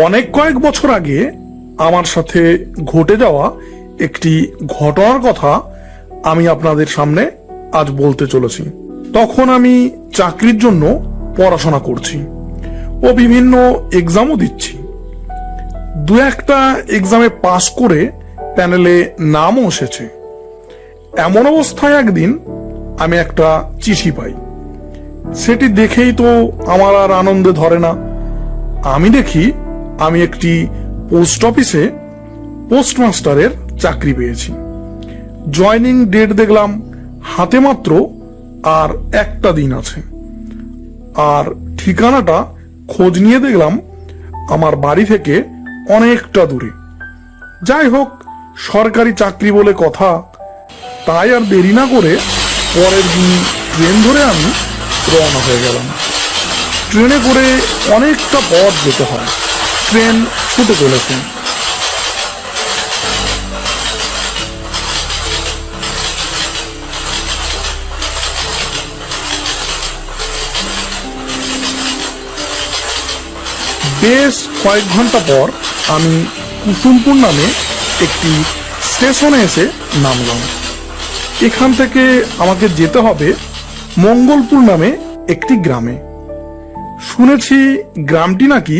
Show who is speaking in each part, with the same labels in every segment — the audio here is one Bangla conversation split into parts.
Speaker 1: অনেক কয়েক বছর আগে আমার সাথে ঘটে যাওয়া একটি ঘটনার কথা আমি আপনাদের সামনে আজ বলতে চলেছি। তখন আমি চাকরির জন্য পড়াশোনা করছি ও বিভিন্ন এক্সামও দিচ্ছি। দু একটা এক্সামে পাশ করে প্যানেলে নামও এসেছে। এমন অবস্থায় একদিন আমি একটা চিঠি পাই। সেটি দেখেই তো আমার আর আনন্দে ধরে না। আমি দেখি আমি একটি পোস্ট অফিসে পোস্টমাস্টারের চাকরি পেয়েছি। জয়নিং ডেট দেখলাম হাতে মাত্র আর একটা দিন আছে। আর ঠিকানাটা খোঁজ নিয়ে দেখলাম আমার বাড়ি থেকে অনেকটা দূরে। যাই হোক, সরকারি চাকরি বলে কথা, তাই আর দেরি না করে পরের দিন ট্রেন ধরে আমি রওনা হয়ে গেলাম। ট্রেনে করে অনেকটা পথ যেতে হয়। ট্রেন ছুটে চলেছে। বেশ কয়েক ঘণ্টা পর আমি কুসুমপুর নামে একটি স্টেশনে এসে নামলাম। এখান থেকে আমাকে যেতে হবে মঙ্গলপুর নামে একটি গ্রামে। শুনেছি গ্রামটি নাকি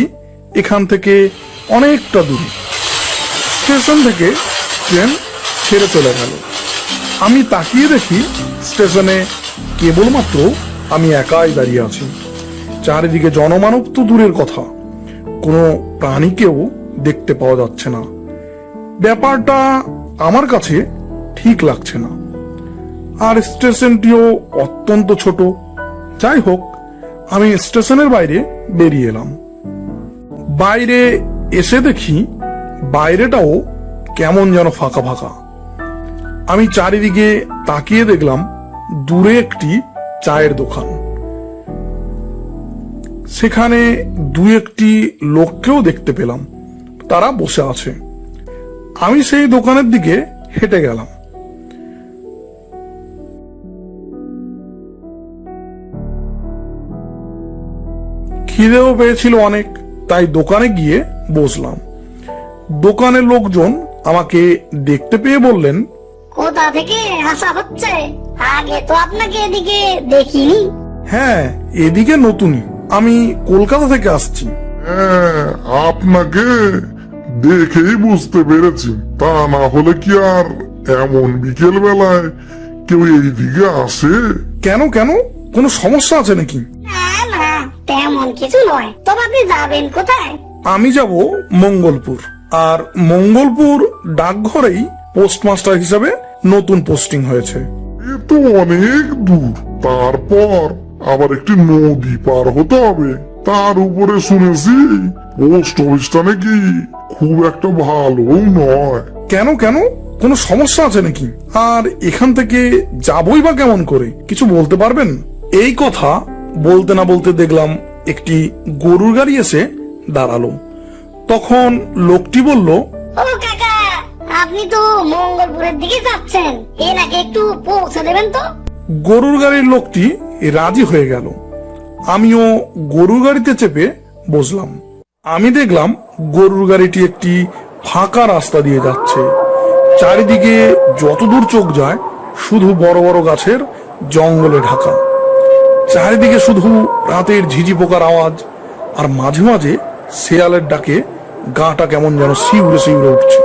Speaker 1: এখান থেকে অনেকটা দূরে। স্টেশন থেকে ট্রেন ছেড়ে চলে গেল। আমি তাকিয়ে দেখি স্টেশনে কেবলমাত্র আমি একাই দাঁড়িয়ে আছি। চারিদিকে জনমানব তো দূরের কথা। কোনো প্রাণীকেও দেখতে পাওয়া যাচ্ছে না। ব্যাপারটা আমার কাছে ঠিক লাগছে না। আর স্টেশনটিও অত্যন্ত ছোট। যাই হোক, আমি স্টেশনের বাইরে বেরিয়ে এলাম। বাইরে এসে দেখি বাইরেটাও কেমন যেন ফাঁকা ফাঁকা। আমি চারিদিকে তাকিয়ে দেখলাম দূরে একটি চায়ের দোকান। সেখানে দু একটি লোককেও দেখতে পেলাম, তারা বসে আছে। আমি সেই দোকানের দিকে হেঁটে গেলাম। খিদেও পেয়েছিল অনেক। তাই দোকানে গিয়ে বসলাম। দোকানের লোকজন আমাকে দেখতে পেয়ে বললেন
Speaker 2: কোথা থেকে? আসা হচ্ছে। আগে তো আপনাকে এদিকে দেখিনি।
Speaker 1: হ্যাঁ এদিকে নতুনই। আমি কলকাতা থেকে আসছি।
Speaker 3: হ্যাঁ আপনাকে দেখেই বুঝতে পেরেছি। তা না হলে কি আর এমন বিকেল বেলায় কেউ এইদিকে আসে?
Speaker 1: কেন কেন? কোনো সমস্যা আছে নাকি?
Speaker 2: না না তেমন কিছু নয়। তবে আপনি যাবেন কোথায়?
Speaker 1: আমি যাব মঙ্গলপুর। আর মঙ্গলপুর ডাকঘরেই পোস্টমাস্টার হিসাবে নতুন পোস্টিং হয়েছে।
Speaker 3: এ তো অনেক দূর। তারপর আবার একটি নদী পার হতে হবে। তার উপরে শুনেছি পোস্ট অফিসটা নাকি খুব একটা ভালোও নয়।
Speaker 1: কেন কেন? কোনো সমস্যা আছে নাকি? আর এখান থেকে যাবই বা কেমন করে? কিছু বলতে পারবেন? এই কথা বলতে না বলতে দেখলাম একটি গরুর গাড়ি এসে দাঁড়াল। তখন লোকটি বলল
Speaker 2: ও কাকা আপনি তো মঙ্গলপুরের দিকে যাচ্ছেন। এনাকে একটু পৌঁছে দেবেন তো?
Speaker 1: গরুর গাড়ির লোকটি রাজি হয়ে গেল। আমিও গরুর গাড়িতে চেপে বসলাম। আমি দেখলাম গরুর গাড়িটি একটি ফাঁকা রাস্তা দিয়ে যাচ্ছে। চারিদিকে যতদূর চোখ যায় শুধু বড় বড় গাছের জঙ্গলে ঢাকা। চারিদিকে শুধু রাতের ঝিঝি পোকার আওয়াজ, আর মাঝে মাঝে শেয়ালের ডাকে গাটা কেমন যেন শিউরে শিউরে উঠছে।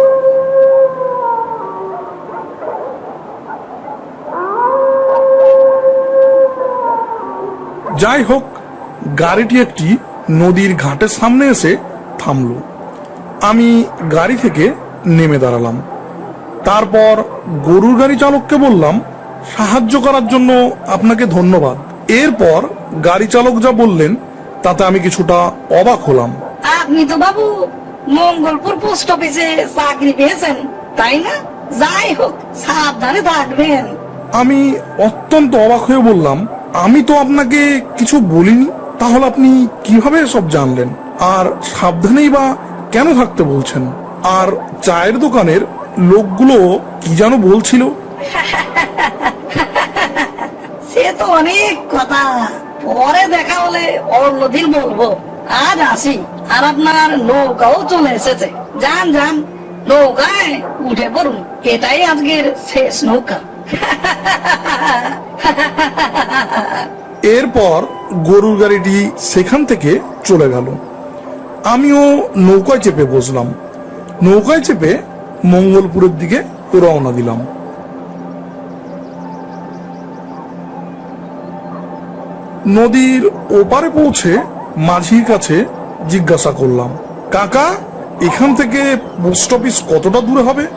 Speaker 1: যাই হোক, গাড়িটি একটি নদীর ঘাটের সামনে এসে থামল। আমি গাড়ি থেকে নেমে দাঁড়ালাম। তারপর গরুর গাড়ি চালককে বললাম, সাহায্য করার জন্য আপনাকে ধন্যবাদ। এরপর গাড়ি চালক যা বললেন তাতে আমি কিছুটা অবাক হলাম।
Speaker 4: আপনি তো বাবু মঙ্গলপুর পোস্ট অফিসে চাকরি পেয়েছেন তাই না? যাই হোক সাবধানে থাকবেন।
Speaker 1: আমি অত্যন্ত অবাক হয়ে বললাম আমি তো আপনাকে কিছু বলিনি তাহলে আপনি কীভাবে সব জানলেন? আর সাবধানেই বা কেন থাকতে বলছেন? আর চায়ের দোকানের লোকগুলো কি যেন বলছিল?
Speaker 4: সে তো অনেক কথা। পরে দেখা হলে অন্যদিন বলব, আজ আসি আর আপনার নৌকাও চলে এসেছে। যান যান, নৌকায় উঠে পড়ুন। এটাই আজকের শেষ নৌকা।
Speaker 1: এরপর গরুর গাড়িটি সেখান থেকে চলে গেল। আমিও নৌকায় চেপে বসলাম। নৌকায় চেপে মঙ্গলপুরের দিকে রওনা দিলাম। নদীর ওপারে পৌঁছে মাঝির কাছে জিজ্ঞাসা করলাম কাকা এখান থেকে পোস্ট অফিস কতটা দূরে হবে?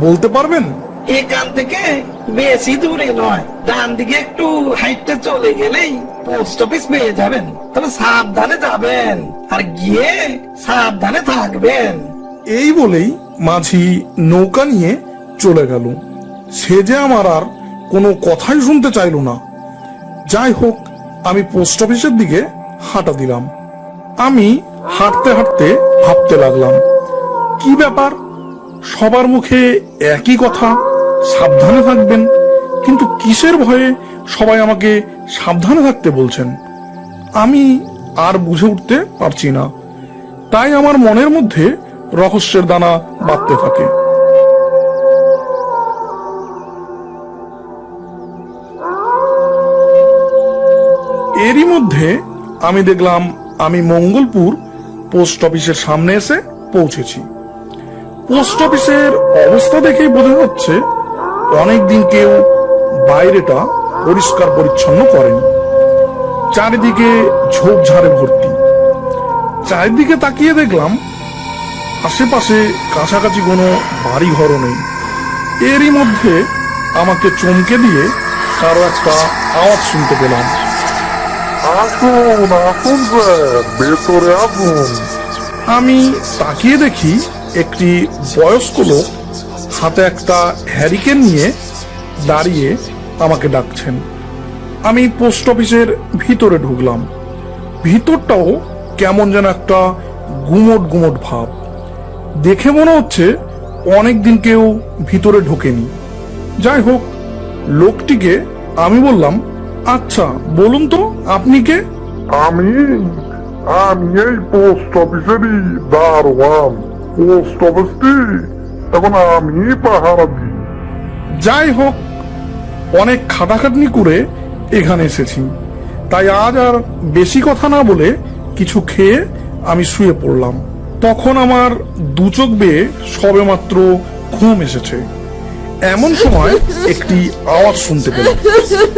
Speaker 1: বলতে পারবেন?
Speaker 5: এখান থেকে বেশি দূরে নয়। ডান দিকে একটু হাইটটা চলে গেলেই পোস্ট অফিস পেয়ে যাবেন। তবে সাবধানে যাবেন আর গিয়ে সাবধানে থাকবেন।
Speaker 1: এই বলেই মাঝি নৌকা নিয়ে চলে গেল। সে যে আমার আর কোনো কথাই শুনতে চাইল না। যাই হোক আমি পোস্ট অফিসের দিকে হাঁটা দিলাম। আমি হাঁটতে হাঁটতে ভাবতে লাগলাম, কি ব্যাপার? সবার মুখে একই কথা, সাবধানে থাকবেন। কিন্তু কিসের ভয়ে সবাই আমাকে সাবধানে থাকতে বলছেন? আমি আর বুঝে উঠতে পারছি না। তাই আমার মনের মধ্যে রহস্যের দানা বাঁধতে থাকে। এরই মধ্যে আমি দেখলাম আমি মঙ্গলপুর পোস্ট অফিসের সামনে এসে পৌঁছেছি। পোস্ট অফিসের অবস্থা দেখেই বোঝা যাচ্ছে অনেকদিন কেউ বাইরেটা পরিষ্কার পরিচ্ছন্ন করেনি। চারিদিকে ঝোপঝাড়ে ভর্তি। চারিদিকে তাকিয়ে দেখলাম আশেপাশে কাছাকাছি কোনো বাড়ি ঘরও নেই। এরই মধ্যে আমাকে চমকে দিয়ে কারও একটা আওয়াজ শুনতে পেলাম।
Speaker 3: আসুন আসুন ভেতরে আসুন
Speaker 1: আমি তাকিয়ে দেখি একটি বয়স্ক লোক হাতে একটা হ্যারিকেন নিয়ে দাঁড়িয়ে আমাকে ডাকছেন। আমি পোস্ট অফিসের ভিতরে ঢুকলাম। ভিতরটাও কেমন যেন একটা গুমট গুমট ভাব। দেখে মনে হচ্ছে অনেক দিন কেউ ভিতরে ঢোকেনি। যাই হোক, লোকটিকে আমি বললাম আচ্ছা বলুন তো আপনি কে?
Speaker 3: আমি আমি এই পোস্ট অফিসেরই দারোয়ান পোস্ট অফিসটি এখন আমি পাহারা দিই।
Speaker 1: যাই হোক অনেক খাটাখাটনি করে এখানে এসেছি। তাই আজ আর বেশি কথা না বলে কিছু খেয়ে আমি শুয়ে পড়লাম। তখন আমার দু চোখ বেয়ে সবে মাত্র ঘুম এসেছে। এমন সময় একটি আওয়াজ শুনতে পেলাম।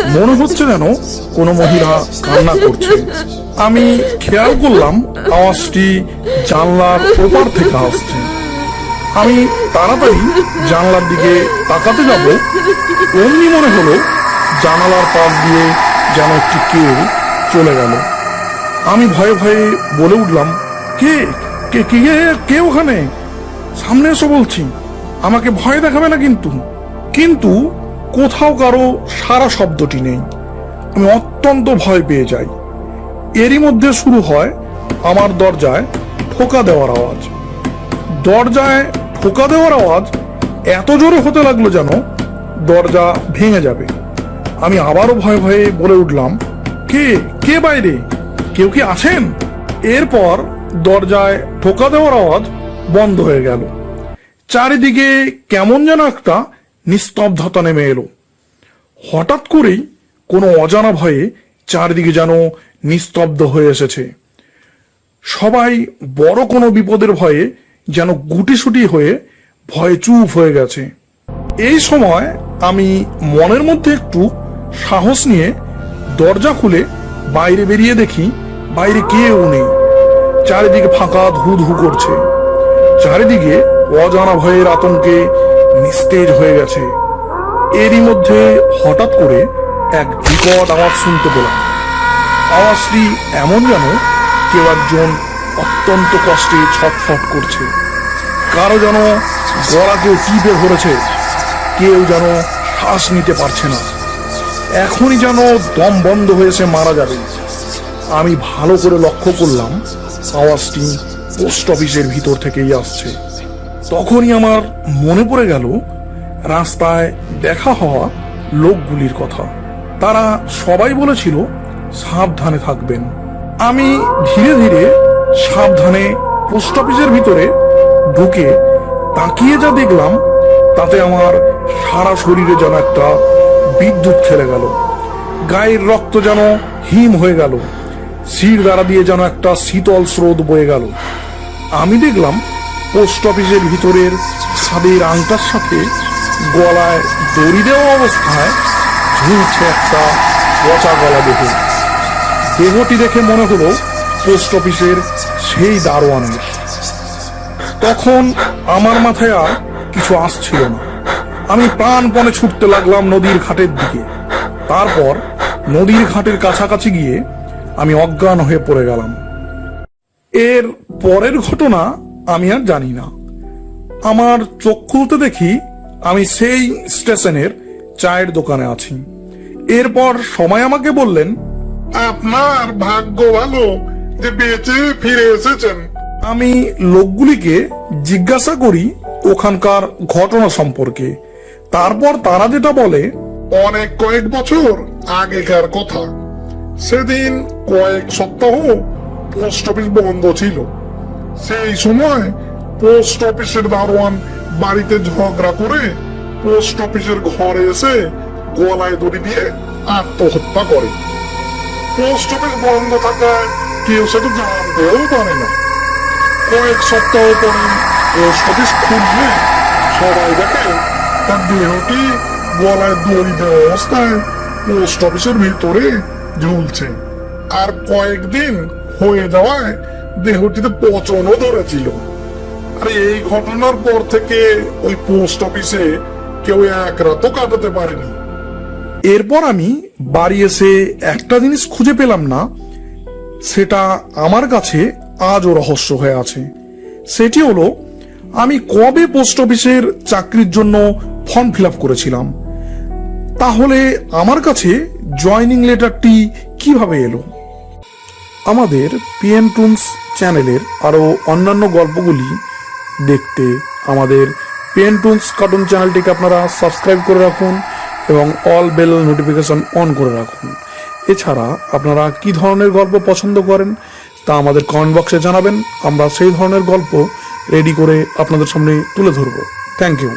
Speaker 1: মনে হচ্ছে যেন কোনো মহিলা কান্না করছে। আমি খেয়াল করলাম আওয়াজটি জানলার ওপার থেকে আসছে। আমি তাড়াতাড়ি জানলার দিকে তাকাতে যাব। অমনি মনে হলো জানালার পাশ দিয়ে যেন একটি কেউ চলে গেল। আমি ভয়ে ভয়ে বলে উঠলাম, কে? কে কে, কে- ওখানে? সামনে এসো বলছি। আমাকে ভয় দেখাবে না কিন্তু। কিন্তু কোথাও কারও সারা শব্দটি নেই। আমি অত্যন্ত ভয় পেয়ে যাই। এরই মধ্যে শুরু হয় আমার দরজায় ঠোকা দেওয়ার আওয়াজ। দরজায় ঠোকা দেওয়ার আওয়াজ এত জোরে হতে লাগল যেন দরজা ভেঙে যাবে। আমি আবারও ভয়ে ভয়ে বলে উঠলাম, কে? কে বাইরে? কেউ কি আছেন? এরপর দরজায় ঠোকা দেওয়ার আওয়াজ বন্ধ হয়ে গেল। চারিদিকে কেমন যেন একটা নিস্তব্ধতা নেমে এলো। হঠাৎ করেই কোনো অজানা ভয়ে চারিদিকে যেন নিস্তব্ধ হয়ে এসেছে। সবাই বড় কোনো বিপদের ভয়ে যেন গুটিসুটি হয়ে ভয়ে চুপ হয়ে গেছে। এই সময় আমি মনের মধ্যে একটু সাহস নিয়ে দরজা খুলে বাইরে বেরিয়ে দেখি বাইরে কেউ নেই। চারিদিকে ফাঁকা ধু ধু করছে। চারিদিকে অজানা ভয়ের আতঙ্কে নিস্তেজ হয়ে গেছে। এরই মধ্যে হঠাৎ করে এক বিকট আওয়াজ শুনতে পেলাম। আওয়াজটি এমন যেন কেউ একজন অত্যন্ত কষ্টে ছটফট করছে। কারও যেন গলা কেউ টিপে ধরেছে। কেউ যেন শ্বাস নিতে পারছে না। এখনই যেন দম বন্ধ হয়েছে মারা যাবে। আমি ভালো করে লক্ষ্য করলাম আওয়াজটি পোস্ট অফিসের ভিতর থেকেই আসছে। তখনই আমার মনে পড়ে গেল রাস্তায় দেখা হওয়া লোকগুলির কথা। তারা সবাই বলেছিল, সাবধানে থাকবেন। আমি ধীরে ধীরে সাবধানে পোস্ট অফিসের ভিতরে ঢুকে তাকিয়ে যা দেখলাম, তাতে আমার সারা শরীরে যেন একটা বিদ্যুৎ খেলে গেল। গায়ের রক্ত যেন হিম হয়ে গেল। শির দ্বারা দিয়ে যেন একটা শীতল স্রোত বয়ে গেল। আমি দেখলাম পোস্ট অফিসের ভিতরের ছাদের আংটার সাথে গলায় দড়ি দেওয়া অবস্থায় ঝুলছে একটা পচা গলা দেখে দেহটি দেখে মনে হলো পোস্ট অফিসের সেই দারোয়ানের। তখন আমার মাথায় আর কিছু আসছিল না। আমি প্রাণপণে ছুটতে লাগলাম নদীর ঘাটের দিকে। তারপর নদীর ঘাটের কাছাকাছি গিয়ে আমি অজ্ঞান হয়ে পড়ে গেলাম। এর পরের ঘটনা আমি আর জানি না। আমার চোখ খুলতে দেখি আমি সেই স্টেশনের চায়ের দোকানে আছি। এরপর সময় আমাকে বললেন
Speaker 3: আপনার ভাগ্য ভালো যে বেঁচে ফিরে এসেছেন।
Speaker 1: আমি লোকগুলিকে জিজ্ঞাসা করি ওখানকার ঘটনা সম্পর্কে। তারপর তারা যেটা বলে
Speaker 3: অনেক কয়েক বছর আগেকার কথা। সেদিন কয়েক সপ্তাহ পোস্ট অফিস বন্ধ ছিল। সেই সময় পোস্ট অফিসের দারোয়ান বাড়িতে ঝগড়া করে পোস্ট অফিসের ঘরে এসে গলায় দড়ি দিয়ে আত্মহত্যা করে। পোস্ট অফিস বন্ধ থাকায় কেউ সেটা জানতেও পারে না। কয়েক সপ্তাহ পরে পোস্ট অফিস খুললে সবাই দেখে তার দেহটি গলায় দড়ি দেওয়া অবস্থায় পোস্ট অফিসের ভিতরে ঝুলছে। আর কয়েকদিন হয়ে যাওয়ায় দেহটিতে পচনও ধরেছিল। আর, এই ঘটনার পর থেকে ওই পোস্ট অফিসে কেউ এক রাতও কাটাতে পারেনি।
Speaker 1: এরপর আমি বাড়ি এসে একটা জিনিস খুঁজে পেলাম না, সেটা আমার কাছে আজও রহস্য হয়ে আছে। সেটি হলো, আমি কবে পোস্ট অফিসের চাকরির জন্য ফর্ম ফিল করেছিলাম? তাহলে আমার কাছে জয়নিং লেটারটি কীভাবে এলো? আমাদের পিএন টুনস চ্যানেলের আরও অন্যান্য গল্পগুলি দেখতে আমাদের পিএন টুনস কার্টুন চ্যানেলটিকে আপনারা সাবস্ক্রাইব করে রাখুন এবং অল বেল নোটিফিকেশন অন করে রাখুন। এছাড়া আপনারা কি ধরনের গল্প পছন্দ করেন তা আমাদের কমেন্ট বক্সে জানাবেন। আমরা সেই ধরনের গল্প রেডি করে আপনাদের সামনে তুলে ধরব। Thank you.